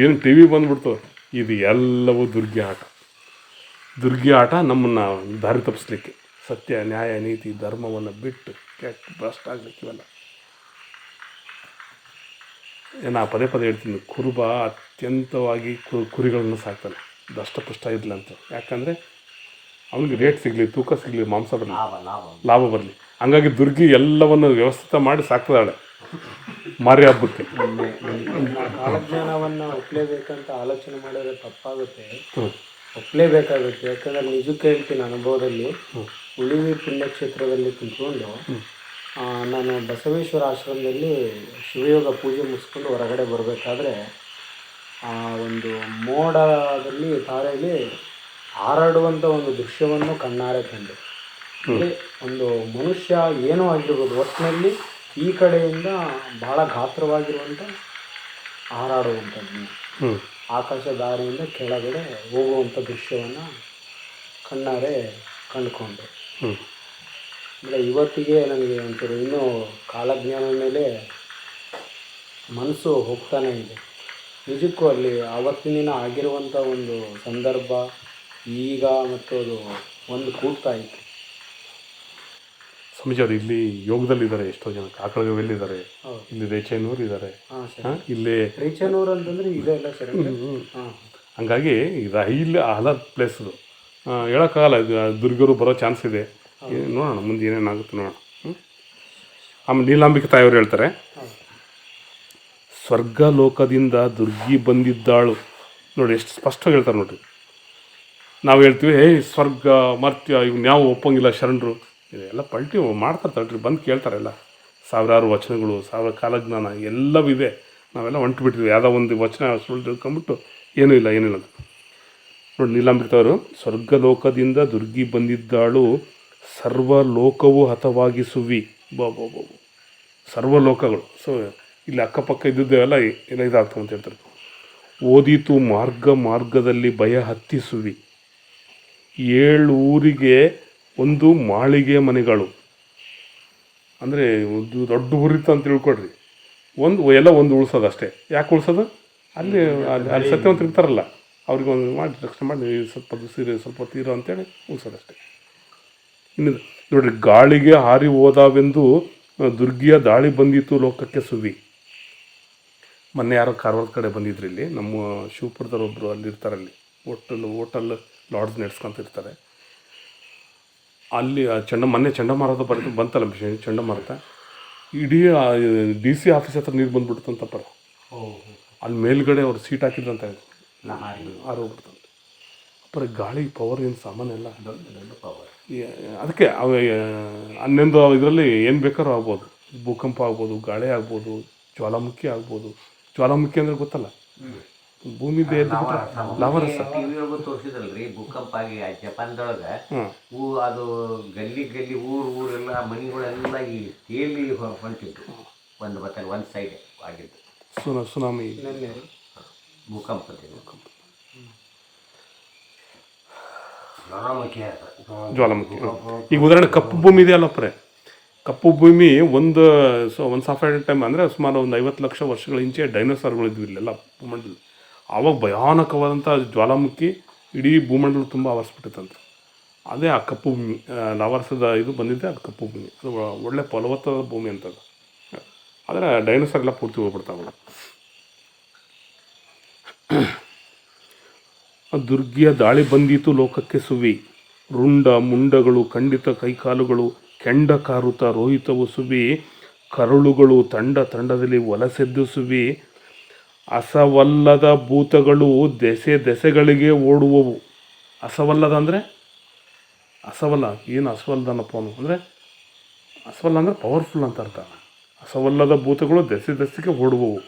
ಏನು T V ಬಂದ್ಬಿಡ್ತು? ಇದು ಎಲ್ಲವೂ ದುರ್ಗಿ ಆಟ. ದುರ್ಗಿ ಆಟ ನಮ್ಮನ್ನು ದಾರಿ ತಪ್ಪಿಸ್ಲಿಕ್ಕೆ. ಸತ್ಯ ನ್ಯಾಯ ನೀತಿ ಧರ್ಮವನ್ನು ಬಿಟ್ಟು ಕೆಟ್ಟ ಭ್ರಷ್ಟ ಆಗ್ಲಿಕ್ಕೆ ಏನು ನಾ ಪದೇ ಪದೇ ಹೇಳ್ತೀನಿ ಕುರುಬ ಅತ್ಯಂತವಾಗಿ ಕುರಿಗಳನ್ನು ಸಾಕ್ತಾನೆ. ದಷ್ಟಪುಷ್ಟ ಇರಲಿ ಅಂತ. ಯಾಕಂದರೆ ಅವನಿಗೆ ರೇಟ್ ಸಿಗಲಿ ತೂಕ ಸಿಗಲಿ ಮಾಂಸ ಬರಲಿ ಲಾಭ ಬರಲಿ. ಹಂಗಾಗಿ ದುರ್ಗಿ ಎಲ್ಲವನ್ನು ವ್ಯವಸ್ಥಿತ ಮಾಡಿ ಸಾಕ್ತಾಳೆ. ಮಾರಿ ಹಬ್ಬಕ್ಕೆ. ಕಾಲಜ್ಞಾನವನ್ನು ಒಪ್ಪಲೇಬೇಕಂತ ಆಲೋಚನೆ ಮಾಡಿದ್ರೆ ತಪ್ಪಾಗುತ್ತೆ. ಒಪ್ಲೇಬೇಕಾಗುತ್ತೆ. ಒಪ್ಪಲೇಬೇಕಾಗುತ್ತೆ ಯಾಕಂದ್ರೆ ನಿಜಕ್ಕೆ ಹೇಳ್ತೀನಿ ಅನುಭವದಲ್ಲಿ ಉಳಿವಿ ಪುಣ್ಯಕ್ಷೇತ್ರದಲ್ಲಿ ಕುಂತ್ಕೊಂಡು ನಾನು ಬಸವೇಶ್ವರ ಆಶ್ರಮದಲ್ಲಿ ಶಿವಯೋಗ ಪೂಜೆ ಮುಗಿಸ್ಕೊಂಡು ಹೊರಗಡೆ ಬರಬೇಕಾದ್ರೆ ಆ ಒಂದು ಮೋಡದಲ್ಲಿ ತಾರೆಯಲ್ಲಿ ಹಾರಾಡುವಂಥ ಒಂದು ದೃಶ್ಯವನ್ನು ಕಣ್ಣಾರೆ ಕಂಡೆ. ಒಂದು ಮನುಷ್ಯ ಏನೋ ಆಗಿರ್ಬೋದು ಒಟ್ಟಿನಲ್ಲಿ ಈ ಕಡೆಯಿಂದ ಬಹಳ ಗಾತ್ರವಾಗಿರುವಂಥ ಹಾರಾಡುವಂಥದ್ದು. ಆಕಾಶ ದಾರಿಯಿಂದ ಕೆಳಗಡೆ ಹೋಗುವಂಥ ದೃಶ್ಯವನ್ನು ಕಣ್ಣಾರೆ ಕಂಡುಕೊಂಡೆ. ಅಂದರೆ ಇವತ್ತಿಗೆ ನನಗೆ ಒಂಥರ ಇನ್ನೂ ಕಾಲಜ್ಞಾನದ ಮೇಲೆ ಮನಸ್ಸು ಹೋಗ್ತಾನೇ ಇದೆ. ನಿಜಕ್ಕೂ ಅಲ್ಲಿ ಆವತ್ತಿನ ದಿನ ಆಗಿರುವಂಥ ಒಂದು ಸಂದರ್ಭ ಈಗ ಮತ್ತು ಅದು ಒಂದು ಕೂಡ್ತಾ ಇತ್ತು. ಸ್ವಾಮೀಜಿ ಅವರು ಇಲ್ಲಿ ಯೋಗದಲ್ಲಿದ್ದಾರೆ ಎಷ್ಟೋ ಜನ ಕಾಕಳಗವೆಲ್ಲಿದ್ದಾರೆ ಇದ್ದಾರೆ ಇಲ್ಲಿ ರೇಚನೂರು ಇದ್ದಾರೆ. ಇಲ್ಲಿ ರೇಚನೂರು ಅಂತಂದ್ರೆ ಇದೆ ಅಲ್ಲ ಸರ್. ಹಂಗಾಗಿ ಇದು ಇಲ್ಲಿ ಆಹ್ಲಾದ ಪ್ಲೇಸ್ ಅದು ಹೇಳೋಕ್ಕಾಗಲ್ಲ ದುರ್ಗರು ಬರೋ ಚಾನ್ಸ್ ಇದೆ. ನೋಡೋಣ ಮುಂದೆ ಏನೇನಾಗುತ್ತೆ ನೋಡೋಣ? ಆಮೇಲೆ ನೀಲಾಂಬಿಕೆ ತಾಯಿಯವರು ಹೇಳ್ತಾರೆ ಸ್ವರ್ಗ ಲೋಕದಿಂದ ದುರ್ಗಿ ಬಂದಿದ್ದಾಳು. ನೋಡಿ ಎಷ್ಟು ಸ್ಪಷ್ಟವಾಗಿ ಹೇಳ್ತಾರೆ ನೋಡ್ರಿ. ನಾವು ಹೇಳ್ತೀವಿ ಏಯ್ ಸ್ವರ್ಗ ಮರ್ತ್ಯ ಇವ್ನು ಯಾವ ಒಪ್ಪಂಗಿಲ್ಲ ಶರಣರು. ಇದೆಲ್ಲ ಪಲ್ಟಿ ಮಾಡ್ತಾರೆ ತಡ್ರಿ, ಬಂದು ಕೇಳ್ತಾರೆಲ್ಲ ಸಾವಿರಾರು ವಚನಗಳು, ಸಾವಿರ ಕಾಲಜ್ಞಾನ, ಎಲ್ಲವೂ ಇದೆ ನಾವೆಲ್ಲ ಹೊಂಟು ಬಿಟ್ಟಿದ್ವಿ ಯಾವುದೋ ಒಂದು ವಚನ ಸುಳ್ಳು ತಿಳ್ಕೊಂಬಿಟ್ಟು ಏನೂ ಇಲ್ಲ ಏನಿಲ್ಲ ಅಂತ. ನೋಡಿ ನೀಲಾಂಬಿಕವರು ಸ್ವರ್ಗ ಲೋಕದಿಂದ ದುರ್ಗಿ ಬಂದಿದ್ದಾಳು ಸರ್ವ ಲೋಕವು ಹತವಾಗಿಸುವಿ. ಬಾ ಬಾ ಬಾ. ಸರ್ವ ಲೋಕಗಳು ಸೊ, ಇಲ್ಲಿ ಅಕ್ಕಪಕ್ಕ ಇದ್ದಿದ್ದೆಲ್ಲ ಎಲ್ಲ ಇದಾಗ್ತವೆ ಅಂತ ಹೇಳ್ತಾರೆ. ಓದಿತು ಮಾರ್ಗ ಮಾರ್ಗದಲ್ಲಿ ಭಯ ಹತ್ತಿಸುವಿ. ಏಳು ಊರಿಗೆ ಒಂದು ಮಾಳಿಗೆ ಮನೆಗಳು. ಅಂದರೆ ಒಂದು ದೊಡ್ಡ ಊರಿತ್ತು ಅಂತ ತಿಳ್ಕೊಡ್ರಿ ಒಂದು, ಎಲ್ಲ ಒಂದು ಉಳ್ಸೋದು ಅಷ್ಟೇ. ಯಾಕೆ ಉಳ್ಸೋದು? ಅಲ್ಲಿ ಅಲ್ಲಿ ಸತ್ಯವಂತ ಇರ್ತಾರಲ್ಲ, ಅವ್ರಿಗೆ ಒಂದು ಮಾಡಿ, ರಕ್ಷಣೆ ಮಾಡಿ, ಸ್ವಲ್ಪ ಸೀರೆ, ಸ್ವಲ್ಪ ತೀರ ಅಂತೇಳಿ ಉಳ್ಸೋದಷ್ಟೇ ಇನ್ನು ನೋಡ್ರಿ, ಗಾಳಿಗೆ ಹಾರಿ ಹೋದಾವೆಂದು ದುರ್ಗಿಯ ದಾಳಿ ಬಂದಿತ್ತು ಲೋಕಕ್ಕೆ ಸುವಿ ಮೊನ್ನೆ ಯಾರೋ ಕಾರವಾರ ಕಡೆ ಬಂದಿದ್ರು ಇಲ್ಲಿ, ನಮ್ಮ ಶಿವಪುರದವ್ರು ಒಬ್ಬರು ಅಲ್ಲಿ ಇರ್ತಾರೆ ಅಲ್ಲಿ. ಹೋಟೆಲ್, ಹೋಟಲ್ ಲಾಡ್ಜ್ ನಡೆಸ್ಕೊಂತಿರ್ತಾರೆ. ಅಲ್ಲಿ ಆ ಚಂಡ, ಮೊನ್ನೆ ಚಂಡಮಾರುತ ಬರ್ ಬಂತಲ್ಲ ಚಂಡಮಾರುತ. ಇಡೀ ಡಿ ಸಿ ಆಫೀಸ್ ಹತ್ರ ನೀರು ಬಂದ್ಬಿಡ್ತು ಅಂತ ಪರ. ಅಲ್ಲಿ ಮೇಲ್ಗಡೆ ಅವ್ರು ಸೀಟ್ ಹಾಕಿದ್ರಂತ ಆರು ಅಪ್ಪರ ಗಾಳಿ ಪವರ್ ಏನು ಸಾಮಾನ್ಯ ಎಲ್ಲ ಅದಕ್ಕೆ ಹನ್ನೊಂದು ಇದರಲ್ಲಿ ಏನು ಬೇಕಾದ್ರೂ ಆಗ್ಬೋದು. ಭೂಕಂಪ ಆಗ್ಬೋದು, ಗಾಳಿ ಆಗ್ಬೋದು, ಜ್ವಾಲಾಮುಖಿ ಆಗ್ಬೋದು. ಜ್ವಾಲಾಮುಖಿ ಅಂದರೆ ಗೊತ್ತಲ್ಲ? ಭೂಮಿ ತೋರಿಸಿದ್ರಿ ಲಾವರಸ ಟಿವಿಯೊಳಗೂ ತೋರಿಸಿದ್ರಲ್ರಿ ಭೂಕಂಪ ಆಗಿ ಜಪಾನ್ದೊಳಗ ಹೂ ಅದು ಗಲ್ಲಿ ಗಲ್ಲಿ ಊರು ಊರೆಲ್ಲ ಮನೆಗಳೆಲ್ಲ ಈ ತೇಲಿ ಹೊಂಟಿತ್ತು ಒಂದು ಬತ್ತಲ್ಲಿ ಒಂದು ಸೈಡ್ ಆಗಿದ್ದು. ಸುನ ಸುನಾಮಿ. ಭೂಕಂಪ ಭೂಕಂಪ. ಜ್ವಾಲಾಮುಖಿ ಈಗ ಉದಾಹರಣೆ ಕಪ್ಪು ಭೂಮಿ ಇದೆಯಲ್ಲಪ್ಪರೆ ಕಪ್ಪು ಭೂಮಿ ಒಂದು ಸೊ ಒಂದು ಸಾಫ್ಟ್ವೇರ್ ಟೈಮ್ ಅಂದರೆ ಸುಮಾರು ಒಂದು ಐವತ್ತು ಲಕ್ಷ ವರ್ಷಗಳ ಇಂಚೆ ಡೈನೋಸಾರ್ಗಳು ಇದ್ವು ಇಲ್ಲೆಲ್ಲ ಭೂಮಂಡಲ ಆವಾಗ ಭಯಾನಕವಾದಂಥ ಜ್ವಾಲಾಮುಖಿ ಇಡೀ ಭೂಮಂಡಲ ತುಂಬ ಆವರಿಸ್ಬಿಟ್ಟಿತ್ತಂತೆ. ಅದೇ ಆ ಕಪ್ಪು ಭೂಮಿ ಲವರ್ಸದ ಇದು ಬಂದಿದ್ದೆ ಅದು ಕಪ್ಪು ಭೂಮಿ. ಅದು ಒಳ್ಳೆ ಫಲವತ್ತಾದ ಭೂಮಿ ಅಂತದ್ದು ಆದರೆ ಡೈನೋಸಾರ್ ಎಲ್ಲ ಪೂರ್ತಿ ಹೋಗ್ಬಿಡ್ತಾವಲ್ಲ ದುರ್ಗಿಯ ದಾಳಿ ಬಂದಿತು ಲೋಕಕ್ಕೆ ಸುವಿ. ರುಂಡ ಮುಂಡಗಳು, ಖಂಡಿತ ಕೈಕಾಲುಗಳು, ಕೆಂಡ ಕಾರುತ ರೋಹಿತವು ಸುವಿ. ಕರುಳುಗಳು ತಂಡ ತಂಡದಲ್ಲಿ ವಲಸೆದ್ದು ಸುವಿ. ಅಸವಲ್ಲದ ಭೂತಗಳು ದೆಸೆ ದೆಸೆಗಳಿಗೆ ಓಡುವವು. ಅಸವಲ್ಲದ ಅಂದರೆ? ಅಸವಲ್ಲ. ಏನು ಅಸವಲ್ಲದನಪ್ಪ ಅವನು? ಅಂದರೆ ಅಸವಲ್ಲ ಅಂದರೆ ಪವರ್ಫುಲ್ ಅಂತ ಅರ್ಥ. ಅಸವಲ್ಲದ ಭೂತಗಳು ದೆಸೆ ದೆಸೆಗೆ ಓಡುವವು.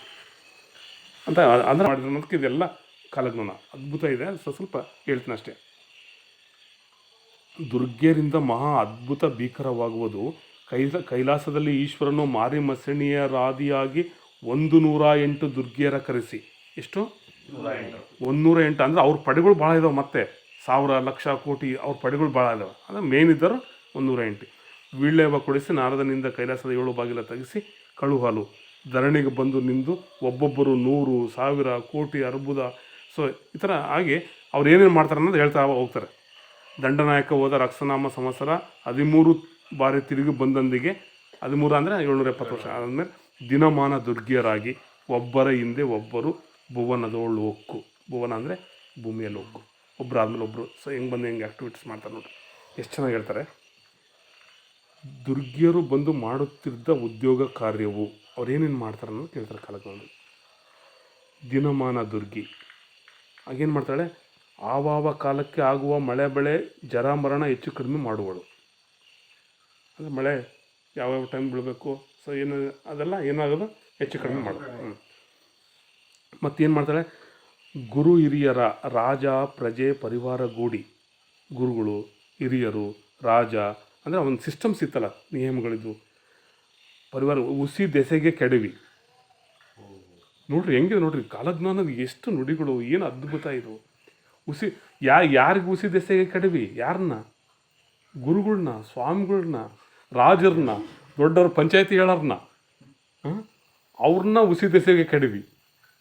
ಅಂತ ಅಂದ್ರೆ ಅನ್ನೋದಕ್ಕೆ ಇದೆಲ್ಲ ಕಾಲಜ್ಞಾನ. ಅದ್ಭುತ ಇದೆ. ಸ್ವಲ್ಪ ಸ್ವಲ್ಪ ಹೇಳ್ತೀನಿ ಅಷ್ಟೇ. ದುರ್ಗೆಯರಿಂದ ಮಹಾ ಅದ್ಭುತ ಭೀಕರವಾಗುವುದು. ಕೈಲ ಕೈಲಾಸದಲ್ಲಿ ಈಶ್ವರನು ಮಾರಿ ಮಸಣಿಯರಾದಿಯಾಗಿ ಒಂದು ನೂರ ಎಂಟು ದುರ್ಗಿಯರ ಕರೆಸಿ. ಎಷ್ಟು? ಒಂದೂರ ಎಂಟು. ಅಂದರೆ ಅವ್ರ ಪಡೆಗಳು ಭಾಳ ಇದಾವೆ ಮತ್ತೆ. ಸಾವಿರ ಲಕ್ಷ ಕೋಟಿ ಅವ್ರ ಪಡೆಗಳು ಭಾಳ ಇದಾವೆ. ಅಂದರೆ ಮೇನ್ ಇದ್ದರು ಒಂದೂರ ಎಂಟು. ವೀಳ್ಯವ ಕೊಡಿಸಿ ನಾರದನಿಂದ ಕೈಲಾಸದ ಏಳು ಬಾಗಿಲ ತೆಗೆಸಿ ಕಳುಹಾಲು. ಧರಣಿಗೆ ಬಂದು ನಿಂದು ಒಬ್ಬೊಬ್ಬರು ನೂರು ಸಾವಿರ ಕೋಟಿ ಅರ್ಬುದ. ಸೊ ಈ ಥರ ಆಗಿ ಅವ್ರು ಏನೇನು ಮಾಡ್ತಾರೆ ಅನ್ನೋದು ಹೇಳ್ತಾ ಹೋಗ್ತಾರೆ. ದಂಡನಾಯಕ ಹೋದ ರಕ್ಷನಾಮ ಸಂವತ್ಸರ ಹದಿಮೂರು ಬಾರಿ ತಿರುಗಿ ಬಂದಂದಿಗೆ ಹದಿಮೂರು ಅಂದರೆ ಏಳ್ನೂರ ಎಪ್ಪತ್ತು ವರ್ಷ. ಆದಮೇಲೆ ದಿನಮಾನ ದುರ್ಗಿಯರಾಗಿ ಒಬ್ಬರ ಹಿಂದೆ ಒಬ್ಬರು ಭುವನದೋಳು ಹೊಕ್ಕು ಭುವನ ಅಂದರೆ ಭೂಮಿಯಲ್ಲಿ ಹೊಕ್ಕು ಒಬ್ಬರು ಆದಮೇಲೆ ಒಬ್ಬರು ಸೊ ಹೆಂಗೆ ಬಂದು ಹೆಂಗೆ ಆ್ಯಕ್ಟಿವಿಟೀಸ್ ಮಾಡ್ತಾರೆ ನೋಡಿ ಎಷ್ಟು ಚೆನ್ನಾಗಿ ಹೇಳ್ತಾರೆ? ದುರ್ಗಿಯರು ಬಂದು ಮಾಡುತ್ತಿದ್ದ ಉದ್ಯೋಗ ಕಾರ್ಯವು ಅವ್ರೇನೇನು ಮಾಡ್ತಾರೆ ಅನ್ನೋದು ಕೇಳ್ತಾರೆ ಕಾಲಕ್ರಮದಲ್ಲಿ ದಿನಮಾನ ದುರ್ಗಿ. ಆಗೇನು ಮಾಡ್ತಾಳೆ? ಆವಾವ ಕಾಲಕ್ಕೆ ಆಗುವ ಮಳೆ ಬೆಳೆ ಜರ ಮರಣ ಹೆಚ್ಚು ಕಡಿಮೆ ಮಾಡುವಳು. ಅಂದರೆ ಮಳೆ ಯಾವ್ಯಾವ ಟೈಮ್ ಬೀಳಬೇಕು? ಸೊ ಏನು ಅದೆಲ್ಲ ಏನಾಗೋದು? ಹೆಚ್ಚು ಕಡಿಮೆ ಮಾಡೋದು. ಹ್ಞೂ ಮತ್ತೇನು ಮಾಡ್ತಾರೆ? ಗುರು ಹಿರಿಯರ ರಾಜ ಪ್ರಜೆ ಪರಿವಾರ ಗೂಡಿ ಗುರುಗಳು, ಹಿರಿಯರು, ರಾಜ, ಅಂದರೆ ಒಂದು ಸಿಸ್ಟಮ್ಸ್ ಇತ್ತಲ್ಲ, ನಿಯಮಗಳಿದ್ವು. ಪರಿವಾರ, ಉಸಿ ದೆಸೆಗೆ ಕೆಡವಿ. ನೋಡ್ರಿ, ಹೆಂಗಿದೆ ನೋಡ್ರಿ, ಕಾಲಜ್ಞಾನದ ಎಷ್ಟು ನುಡಿಗಳು, ಏನು ಅದ್ಭುತ ಇದು. ಉಸಿ, ಯಾ, ಯಾರಿಗೆ ಉಸಿ ದೆಸೆಗೆ ಕೆಡವಿ? ಯಾರನ್ನ? ಗುರುಗಳನ್ನ ಸ್ವಾಮಿಗಳನ್ನ ರಾಜರನ್ನ. ದೊಡ್ಡವ್ರ ಪಂಚಾಯತಿ ಹೇಳೋರ್ನ. ಹಾಂ? ಅವ್ರನ್ನ ಉಸಿ ದೆಸೆಗೆ ಕಡಿವಿ.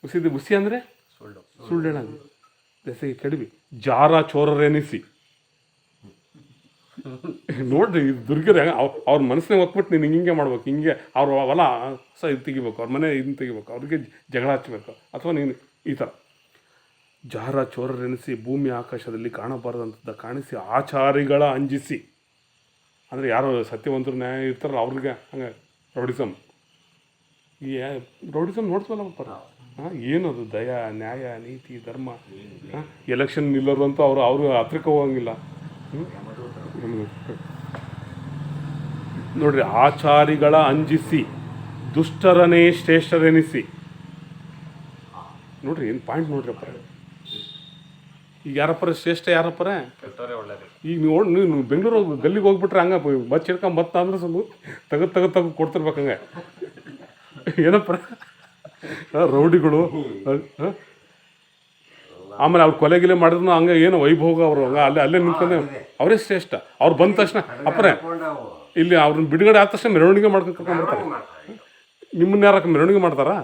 ಉಸಿ ಉಸಿ ಅಂದರೆ? ಸುಳ್ಳು ಸುಳ್ಳು ದೆಸೆಗೆ ಕಡಿವಿ. ಜಾರ ಚೋರರೆನಿಸಿ ನೋಡ್ರಿ ಇದು ದುರ್ಗದ ಅವ್ರ ಮನಸ್ಸಿನಾಗ ಒಕ್ಬಿಟ್ಟು ನೀನು ಹಿಂಗೆ ಮಾಡ್ಬೇಕು ಹಿಂಗೆ ಅವ್ರ ಹೊಲ ಸ ಇದು ತೆಗಿಬೇಕು ಅವ್ರ ಮನೆ ಇದನ್ನ ತೆಗಿಬೇಕು ಅವ್ರಿಗೆ ಜಗಳ ಹಚ್ಚಬೇಕು ಅಥವಾ ನೀನು ಈ ಥರ ಜಾರ ಚೋರರೆನಿಸಿ ಭೂಮಿ ಆಕಾಶದಲ್ಲಿ ಕಾಣಬಾರದಂಥದ್ದು ಕಾಣಿಸಿ ಆಚಾರಿಗಳ ಅಂಜಿಸಿ. ಅಂದರೆ ಯಾರು ಸತ್ಯವಂತರು ನ್ಯಾಯ ಇರ್ತಾರಲ್ಲ ಅವ್ರಿಗೆ ಹಂಗೆ ರೌಡಿಸಮ್ ಈ ರೌಡಿಸಮ್ ನೋಡ್ತೀವಲ್ಲಪ್ಪ ಹಾಂ, ಏನದು ದಯ, ನ್ಯಾಯ, ನೀತಿ, ಧರ್ಮ? ಎಲೆಕ್ಷನ್ ನಿಲ್ಲೋರು ಅಂತೂ ಅವರು ಅವರು ಹತ್ರಕ್ಕೆ ಹೋಗಂಗಿಲ್ಲ. ನೋಡ್ರಿ, ಆಚಾರಿಗಳ ಅಂಜಿಸಿ ದುಷ್ಟರನೇ ಶ್ರೇಷ್ಠರೆನಿಸಿ. ನೋಡ್ರಿ, ಏನು ಪಾಯಿಂಟ್ ನೋಡ್ರಿ ಅಪ್ಪ ಈಗ ಯಾರಪ್ಪರ ಶ್ರೇಷ್ಠ ಯಾರಪ್ಪರ? ಈಗ ನೀವು ನೋಡ್- ನೀವು ಬೆಂಗಳೂರು ಹೋಗಿ ಗಲ್ಲಿಗೆ ಹೋಗ್ಬಿಟ್ರೆ ಹಂಗೆ ಬಸ್ ಹಿಡ್ಕೊಂಡು ಬತ್ತ ಅಂದ್ರೆ ಸ್ವಲ್ಪ ತಗದ್ ತೆಗೆದು ತೆಗೆದು ಕೊಡ್ತಿರ್ಬೇಕು ಹಂಗೆ. ಏನಪ್ಪ ರೌಡಿಗಳು ಹ? ಆಮೇಲೆ ಅವ್ರು ಕೊಲೆಗಿಲೆ ಮಾಡಿದ್ರು ಹಂಗೆ ಏನು ವೈಭೋಗ ಅವರು ಹಂಗ ಅಲ್ಲೇ ಅಲ್ಲೇ ನಿಂತ್ಕೊಂಡೆ. ಅವರೇ ಶ್ರೇಷ್ಠ. ಅವ್ರು ಬಂದ ತಕ್ಷಣ ಅಪ್ಪರೇ ಇಲ್ಲಿ ಅವ್ರನ್ನ ಬಿಡುಗಡೆ ಆದ ತಕ್ಷಣ ಮೆರವಣಿಗೆ ಮಾಡ್ಕೊಂಡು ಕರ್ಕೊಂಡ್ ಬರ್ತಾರೆ. ನಿಮ್ಮನ್ನ ಯಾರಕ್ಕೆ ಮೆರವಣಿಗೆ ಮಾಡ್ತಾರಾ?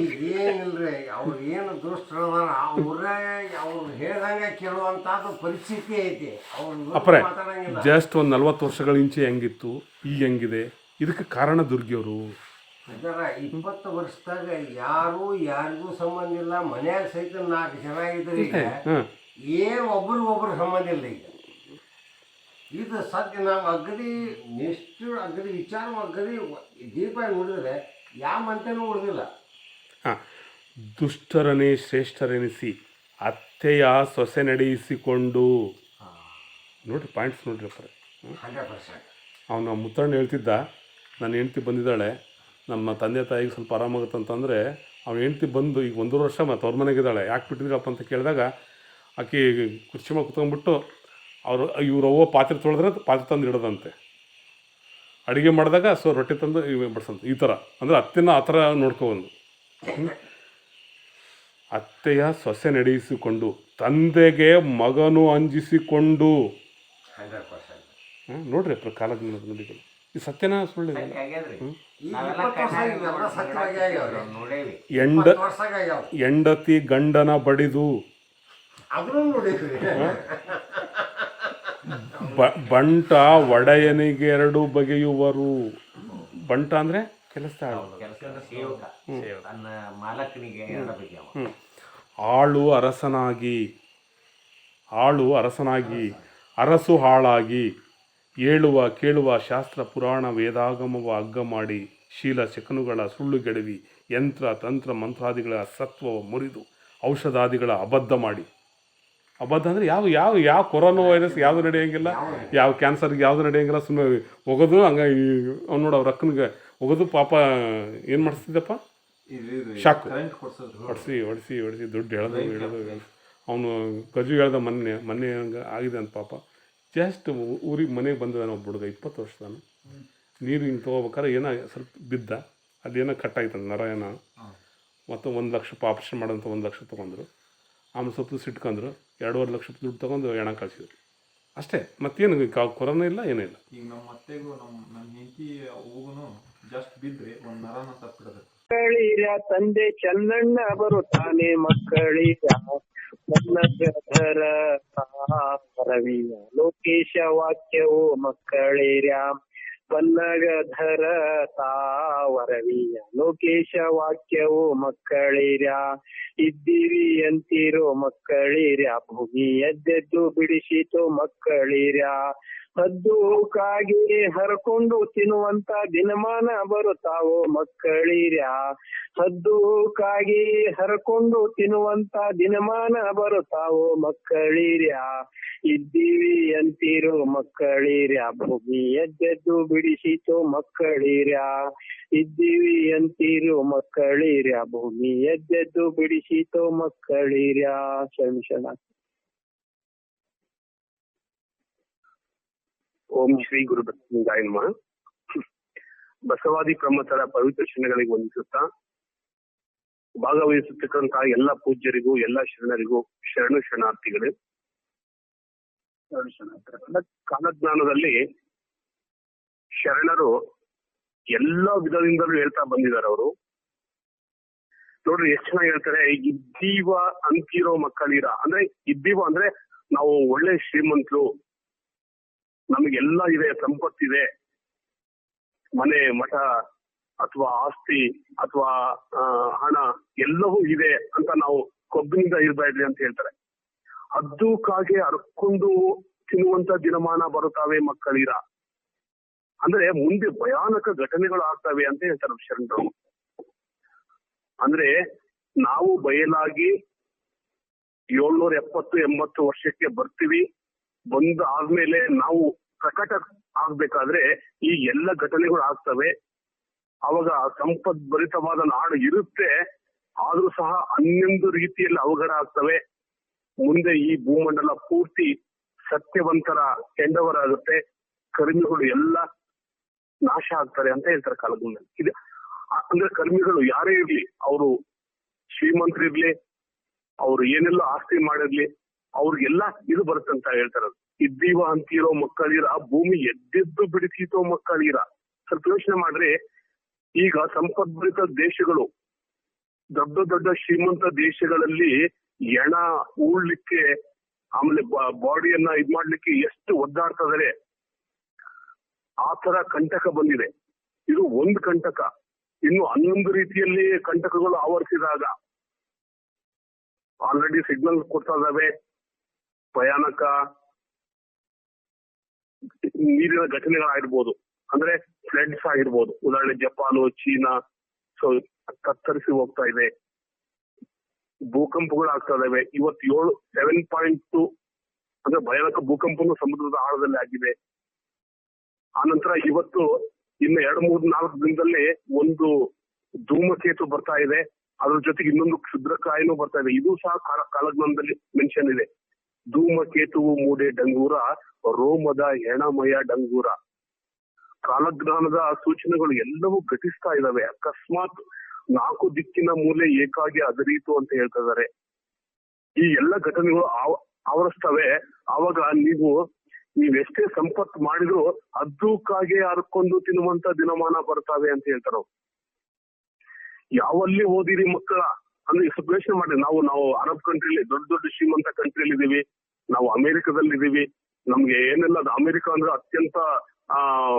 ಈಗ ಏನಿಲ್ರಿ ಅವ್ರು ಏನು ದುಷ್ಟರದಾರ ಅವ್ರೇ ಅವ್ರು ಹೇಳ್ದಂಗೆ ಕೇಳುವಂಥದ್ದು ಪರಿಸ್ಥಿತಿ ಐತಿ. ಅವ್ರು ಅಪ್ಪರೇ ಮಾತಾಡಂಗಿಲ್ಲ. ಜಸ್ಟ್ ಒಂದು ನಲ್ವತ್ತು ವರ್ಷಗಳ ಇಂಚೆ ಹೆಂಗಿತ್ತು ಈಗ ಹೆಂಗಿದೆ ಇದಕ್ಕೆ ಕಾರಣ ದುರ್ಗಿಯವರು? ಅದರ ಇಪ್ಪತ್ತು ವರ್ಷದಾಗ ಯಾರು ಯಾರಿಗೂ ಸಂಬಂಧ ಇಲ್ಲ ಮನ್ಯಾಗ ಸಹಿತ ನಾಲ್ಕು ಜನ ಇದ್ರೆ ಈಗ ಹಾಂ ಏನ್ ಒಬ್ರಿಗೊಬ್ರು ಸಂಬಂಧ ಇಲ್ಲ ಈಗ. ಇದು ಸದ್ಯ ನಾವು ಅಗದಿ ನಿಷ್ಠ ಅಗದಿ ವಿಚಾರ ಅಗದಿ ದೀಪ ನೋಡಿದ್ರೆ ಯಾವ ಮಂತನೂ ಉಳಿದಿಲ್ಲ. ದುಷ್ಟರನೇ ಶ್ರೇಷ್ಠರೆನಿಸಿ ಅತ್ತೆಯ ಸೊಸೆ ನಡೆಯಿಸಿಕೊಂಡು. ನೋಡ್ರಿ ಪಾಯಿಂಟ್ಸ್ ನೋಡ್ರಿ ಹಂಡ್ರೆಡ್ ಅವನು ಮುತ್ತಣ್ಣ ಹೇಳ್ತಿದ್ದ. ನನ್ನ ಹೆಂಡ್ತಿ ಬಂದಿದ್ದಾಳೆ. ನಮ್ಮ ತಂದೆ ತಾಯಿಗೆ ಸ್ವಲ್ಪ ಆರಾಮಾಗುತ್ತೆ ಅಂತಂದರೆ, ಅವ್ನ ಹೆಂಡ್ತಿ ಬಂದು ಈಗ ಒಂದೂವರೆ ವರ್ಷ ಮತ್ತು ಅವ್ರ ಮನೆಗಿದ್ದಾಳೆ. ಯಾಕೆ ಬಿಟ್ಟಿದ್ರಪ್ಪ ಅಂತ ಕೇಳಿದಾಗ, ಆಕೆ ಕುರ್ಚಿ ಮೇಲೆ ಕುತ್ಕೊಂಡ್ಬಿಟ್ಟು, ಅವರು, ಇವ್ರು ಅವ್ವ ಪಾತ್ರೆ ತೊಳೆದ್ರೆ ಪಾತ್ರೆ ತಂದು ಇಡೋದಂತೆ. ಅಡುಗೆ ಮಾಡಿದಾಗ, ಸೊ ರೊಟ್ಟಿ ತಂದು ಬಡ್ಸಂತ ಈ ಥರ ಅಂದರೆ ಅತ್ತೆನ ಆ ಥರ ನೋಡ್ಕೊಬಂದು ಅತ್ತೆಯ ಸೊಸೆ ನಡೆಯಿಸಿಕೊಂಡು ತಂದೆಗೆ ಮಗನು ಅಂಜಿಸಿಕೊಂಡು. ಹಾಂ ನೋಡ್ರಿ ಅಪ್ಪ ಕಾಲದ ನುಡಿಗಳು. ಈ ಸತ್ಯನ ಸುಳ್ಳು ಎಂಡ ಹೆಂಡತಿ ಗಂಡನ ಬಡಿದು. ನೋಡಿದ್ರಿ ಬಂಟ ಒಡೆಯನಿಗೆ ಎರಡು ಬಗೆಯುವರು. ಬಂಟ ಅಂದರೆ? ಕೆಲಸದ ಆಳು ಕೆಲಸದ ಸೇವಕ. ತನ್ನ ಮಾಲಕನಿಗೆ ಹೇಳಬೇಕು ಅವ ಆಳು ಅರಸನಾಗಿ ಆಳು ಅರಸನಾಗಿ ಅರಸು ಹಾಳಾಗಿ ಏಳುವ ಕೇಳುವ ಶಾಸ್ತ್ರ ಪುರಾಣ ವೇದಾಗಮವ ಅಗ್ಗ ಮಾಡಿ ಶೀಲ ಶಕನುಗಳ ಸುಳ್ಳು ಗೆಡವಿ ಯಂತ್ರ ತಂತ್ರ ಮಂತ್ರಾದಿಗಳ ಸತ್ವ ಮುರಿದು ಔಷಧಾದಿಗಳ ಅಬದ್ಧ ಮಾಡಿ. ಅಬದ್ಧ ಅಂದರೆ ಯಾವ ಯಾವ ಯಾವ ಕೊರೋನಾ ವೈರಸ್ ಯಾವುದು ನಡೆಯೋಂಗಿಲ್ಲ ಯಾವ ಕ್ಯಾನ್ಸರ್ಗೆ ಯಾವುದು ನಡೆಯೋಂಗಿಲ್ಲ ಸುಮ್ಮನೆ ಹೋಗೋದು ಹಂಗೆ ಅವ್ನು ನೋಡು ಅವ್ರ ಅಕ್ಕನಿಗೆ ಹೋಗೋದು ಪಾಪ ಏನು ಮಾಡಿಸ್ತಿದ್ದಪ್ಪ ಶಾಕ್. ಹೊಡೆಸಿ ಹೊಡೆಸಿ ಹೊಡೆಸಿ ದುಡ್ಡು ಎಳೆದು ಎಳೆದು ಅವನು ಗಜು ಹೇಳ್ದ ಮೊನ್ನೆ ಮೊನ್ನೆ ಹಂಗೆ ಆಗಿದೆ ಅಂತ ಪಾಪ. ಜಸ್ಟ್ ಊರಿಗೆ ಮನೆಗೆ ಬಂದಿದ್ದಾನೆ ಒಬ್ಬ ಹುಡುಗ ಇಪ್ಪತ್ತು ವರ್ಷದಾನ ನೀರು ಹಿಂಗೆ ತೊಗೋಬೇಕಾದ್ರೆ ಏನೋ ಸ್ವಲ್ಪ ಬಿದ್ದ. ಅದೇನೋ ಕಟ್ಟಾಯ್ತು ನರ ಏನೋ ಮತ್ತು ಒಂದು ಲಕ್ಷ ರೂಪಾಯಿ ಆಪ್ರೇಷನ್ ಮಾಡೋಂಥ ಒಂದು ಲಕ್ಷ ತೊಗೊಂಡ್ರು. ಆಮೇಲೆ ಸ್ವಲ್ಪ ಸಿಟ್ಕೊಂಡ್ರು ಎರಡೂವರೆ ಲಕ್ಷ ರೂಪಾಯಿ ದುಡ್ಡು ತೊಗೊಂಡು ಹೆಣ ಕಳಿಸಿದ್ರು. ಅಷ್ಟೇ. ಮತ್ತೇನು ಕೊರೋನಾ ಇಲ್ಲ ಏನೂ ಇಲ್ಲ. ಈಗ ನಮ್ಮ ಅತ್ತೆಗೂ ನಮ್ಮ ನನ್ನ ಹೆಂಡತಿ ಜಸ್ಟ್ ಬಿದ್ರೆ ಒಂದ್ ನರನ ತಪ್ಪಿಡಬೇಕು. ಮಕ್ಕಳಿರ ತಂದೆ ಚೆನ್ನಣ್ಣ ಬರುತ್ತಾನೆ ಮಕ್ಕಳಿರ ಮನ್ನಗಧರ ರವಿಯ ಲೋಕೇಶ ವಾಕ್ಯವು ಮಕ್ಕಳಿರ. ಪನ್ನಗಧರ ತಾವರವಿಯ ಲೋಕೇಶ ವಾಕ್ಯವು ಮಕ್ಕಳಿರ. ಇದ್ದೀವಿ ಅಂತೀರೋ ಮಕ್ಕಳಿರ್ಯಾ? ಭೂಮಿ ಎದ್ದೆದ್ದು ಬಿಡಿಸಿತು ಮಕ್ಕಳಿರ್ಯಾ? ಹದ್ದು ಕಾಗಿ ಹರ್ಕೊಂಡು ತಿನ್ನುವಂತ ದಿನಮಾನ ಬರುತ್ತಾವೋ ಮಕ್ಕಳಿರ್ಯಾ? ಹದ್ದು ಕಾಗಿ ಹರ್ಕೊಂಡು ತಿನ್ನುವಂತ ದಿನಮಾನ ಬರುತ್ತಾವೋ ಮಕ್ಕಳಿರ್ಯಾ? ಇದ್ದೀವಿ ಅಂತೀರೋ ಮಕ್ಕಳಿರ್ಯಾ? ಭೂಮಿ ಎದ್ದೆದ್ದು ಬಿಡಿಸಿತು ಮಕ್ಕಳಿರ್ಯಾ? ಇದ್ದೀವಿ ಅಂತೀರೋ ಮಕ್ಕಳಿರ್ಯಾ ಭೂಮಿ ಎದ್ದೆದ್ದು ಬಿಡಿಸಿತು ಮಕ್ಕಳಿರ್ಯಾ ಕ್ಷಣ ಓಂ ಶ್ರೀ ಗುರು ಗಾಯನ್ಮ ನಮಃ. ಬಸವಾದಿ ಪ್ರಮಥರ ಪವಿತ್ರ ಕ್ಷಣಗಳಿಗೆ ವಂದಿಸುತ್ತಾ ಭಾಗವಹಿಸುತ್ತಿರುವಂತಹ ಎಲ್ಲ ಪೂಜ್ಯರಿಗೂ ಎಲ್ಲ ಶರಣರಿಗೂ ಶರಣು ಶರಣಾರ್ಥಿಗಳೇ. ಕಾಲಜ್ಞಾನದಲ್ಲಿ ಶರಣರು ಎಲ್ಲ ವಿಧದಿಂದಲೂ ಹೇಳ್ತಾ ಬಂದಿದ್ದಾರೆ ಅವರು. ನೋಡ್ರಿ, ಎಷ್ಟು ಚೆನ್ನಾಗಿ ಹೇಳ್ತಾರೆ, ಇದ್ದೀವ ಅಂತಿರೋ ಮಕ್ಕಳಿರ. ಅಂದ್ರೆ, ಇದ್ದೀವ ಅಂದ್ರೆ, ನಾವು ಒಳ್ಳೆ ಶ್ರೀಮಂತರು. ನಮಗೆಲ್ಲ ಇದೆ, ಸಂಪತ್ತಿದೆ. ಮನೆ, ಮಠ, ಅಥವಾ ಆಸ್ತಿ, ಅಥವಾ ಹಣ, ಎಲ್ಲವೂ ಇದೆ ಅಂತ ನಾವು ಕೊಬ್ಬಿನಿಂದ ಇರಬೇಡ್ರಿ ಅಂತ ಹೇಳ್ತಾರೆ. ಅದಕ್ಕಾಗಿ ಕಾಗೆ ಹರ್ಕೊಂಡು ತಿನ್ನುವಂತ ದಿನಮಾನ ಬರುತ್ತಾವೆ ಮಕ್ಕಳಿರ. ಅಂದ್ರೆ ಮುಂದೆ ಭಯಾನಕ ಘಟನೆಗಳು ಆಗ್ತವೆ ಅಂತ ಹೇಳ್ತಾರೆ ಶರಣರು. ಅಂದ್ರೆ ನಾವು ಬಯಲಾಗಿ ಏಳ್ನೂರ ಎಪ್ಪತ್ತು, ಎಂಬತ್ತು ವರ್ಷಕ್ಕೆ ಬರ್ತೀವಿ. ಬಂದ ಆದ್ಮೇಲೆ ನಾವು ಪ್ರಕಟ ಆಗ್ಬೇಕಾದ್ರೆ ಈ ಎಲ್ಲ ಘಟನೆಗಳು ಆಗ್ತವೆ. ಅವಾಗ ಸಂಪತ್ ಭರಿತವಾದ ನಾಡು ಇರುತ್ತೆ. ಆದ್ರೂ ಸಹ ಹನ್ನೊಂದು ರೀತಿಯಲ್ಲಿ ಅವಘಡ ಆಗ್ತವೆ. ಮುಂದೆ ಈ ಭೂಮಂಡಲ ಪೂರ್ತಿ ಸತ್ಯವಂತರ ಕೆಂಡವರಾಗುತ್ತೆ. ಕರ್ಮಿಗಳು ಎಲ್ಲ ನಾಶ ಆಗ್ತಾರೆ ಅಂತ ಹೇಳ್ತಾರೆ ಕಾಲಗುಣದಲ್ಲಿ ಇದು ಅಂದ್ರೆ ಕರ್ಮಿಗಳು ಯಾರೇ ಇರ್ಲಿ, ಅವರು ಶ್ರೀಮಂತರಿರ್ಲಿ ಅವ್ರು ಏನೆಲ್ಲ ಆಸ್ತಿ ಮಾಡಿರ್ಲಿ, ಅವ್ರಿಗೆಲ್ಲ ಇದು ಬರುತ್ತೆ ಅಂತ ಹೇಳ್ತಾರೆ ಇದ್ದೀವ ಅಂತಿರೋ ಮಕ್ಕಳಿರ ಭೂಮಿ ಎದ್ದೆದ್ದು ಬಿಡಿಸಿತೋ ಮಕ್ಕಳಿರ. ಸ್ವಲ್ಪ ಯೋಚನೆ ಮಾಡ್ರಿ, ಈಗ ಸಂಪದ್ಭರಿತ ದೇಶಗಳು, ದೊಡ್ಡ ದೊಡ್ಡ ಶ್ರೀಮಂತ ದೇಶಗಳಲ್ಲಿ ಎಣ ಉಳ್ಲಿಕ್ಕೆ, ಆಮೇಲೆ ಬಾಡಿಯನ್ನ ಇದ್ ಮಾಡ್ಲಿಕ್ಕೆ ಎಷ್ಟು ಒದ್ದಾಡ್ತಾ ಇದಾರೆ ಆ ತರ ಕಂಟಕ ಬಂದಿದೆ. ಇದು ಒಂದು ಕಂಟಕ. ಇನ್ನು ಹನ್ನೊಂದು ರೀತಿಯಲ್ಲಿ ಕಂಟಕಗಳು ಆವರಿಸಿದಾಗ ಆಲ್ರೆಡಿ ಸಿಗ್ನಲ್ ಕೊಡ್ತಾ ಇದಾವೆ. ಭಯಾನಕ ನೀರಿನ ಘಟನೆಗಳಾಗಿರ್ಬೋದು. ಅಂದ್ರೆ ಫ್ಲಡ್ಸ್ ಆಗಿರ್ಬೋದು. ಉದಾಹರಣೆ ಜಪಾನು, ಚೀನಾ, ಸೊ ಕತ್ತರಿಸಿ ಹೋಗ್ತಾ ಇದೆ. ಭೂಕಂಪಗಳು ಆಗ್ತಾ ಇದಾವೆ. ಇವತ್ತು ಏಳು ಸೆವೆನ್ ಪಾಯಿಂಟ್ ಟು ಅಂದ್ರೆ ಭಯಾನಕ ಭೂಕಂಪನು ಸಮುದ್ರದ ಆಳದಲ್ಲಿ ಆಗಿದೆ. ಆನಂತರ ಇವತ್ತು ಇನ್ನು ಎರಡು, ಮೂರು, ನಾಲ್ಕು ದಿನದಲ್ಲಿ ಒಂದು ಧೂಮಕೇತು ಬರ್ತಾ ಇದೆ. ಅದ್ರ ಜೊತೆಗೆ ಇನ್ನೊಂದು ಕ್ಷುದ್ರಕಾಯಿನೂ ಬರ್ತಾ ಇದೆ. ಇದು ಸಹ ಕಾಲ- ಕಾಲಜ್ಞಾನದಲ್ಲಿ ಮೆನ್ಷನ್ ಇದೆ. ಧೂಮಕೇತುವು ಮೂಡೆ ಡಂಗೂರ, ರೋಮದ ಹೆಣಮಯ ಡಂಗೂರ. ಕಾಲಜ್ಞಾನದ ಸೂಚನೆಗಳು ಎಲ್ಲವೂ ಘಟಿಸ್ತಾ ಇದಾವೆ ಅಕಸ್ಮಾತ್ ನಾಲ್ಕು ದಿಕ್ಕಿನ ಮೂಲೆ ಏಕಾಗಿ ಅದರೀತು ಅಂತ ಹೇಳ್ತಾ ಇದ್ದಾರೆ. ಈ ಎಲ್ಲ ಘಟನೆಗಳು ಆವ- ಆವರಿಸ್ತವೆ ಆವಾಗ ನೀವು ನೀವೆಷ್ಟೇ ಸಂಪತ್ ಮಾಡಿದ್ರು ಅದ್ದೂಕಾಗೆ ಹರ್ಕೊಂಡು ತಿನ್ನುವಂತ ದಿನಮಾನ ಬರ್ತಾವೆ ಅಂತ ಹೇಳ್ತಾರೆ ಯಾವಲ್ಲಿ ಓದಿರಿ ಮಕ್ಕಳ? ಅಂದ್ರೆ ಯೋಚನೆ ಮಾಡಿ ನಾವು ನಾವು ಅರಬ್ ಕಂಟ್ರಿಲಿ ದೊಡ್ಡ ದೊಡ್ಡ ಶ್ರೀಮಂತ ಕಂಟ್ರಿಯಲ್ಲಿ ಇದೀವಿ. ನಾವು ಅಮೆರಿಕದಲ್ಲಿ ಇದೀವಿ. ನಮ್ಗೆ ಏನೆಲ್ಲ ಅಮೆರಿಕ ಅಂದ್ರೆ ಅತ್ಯಂತ, ಆ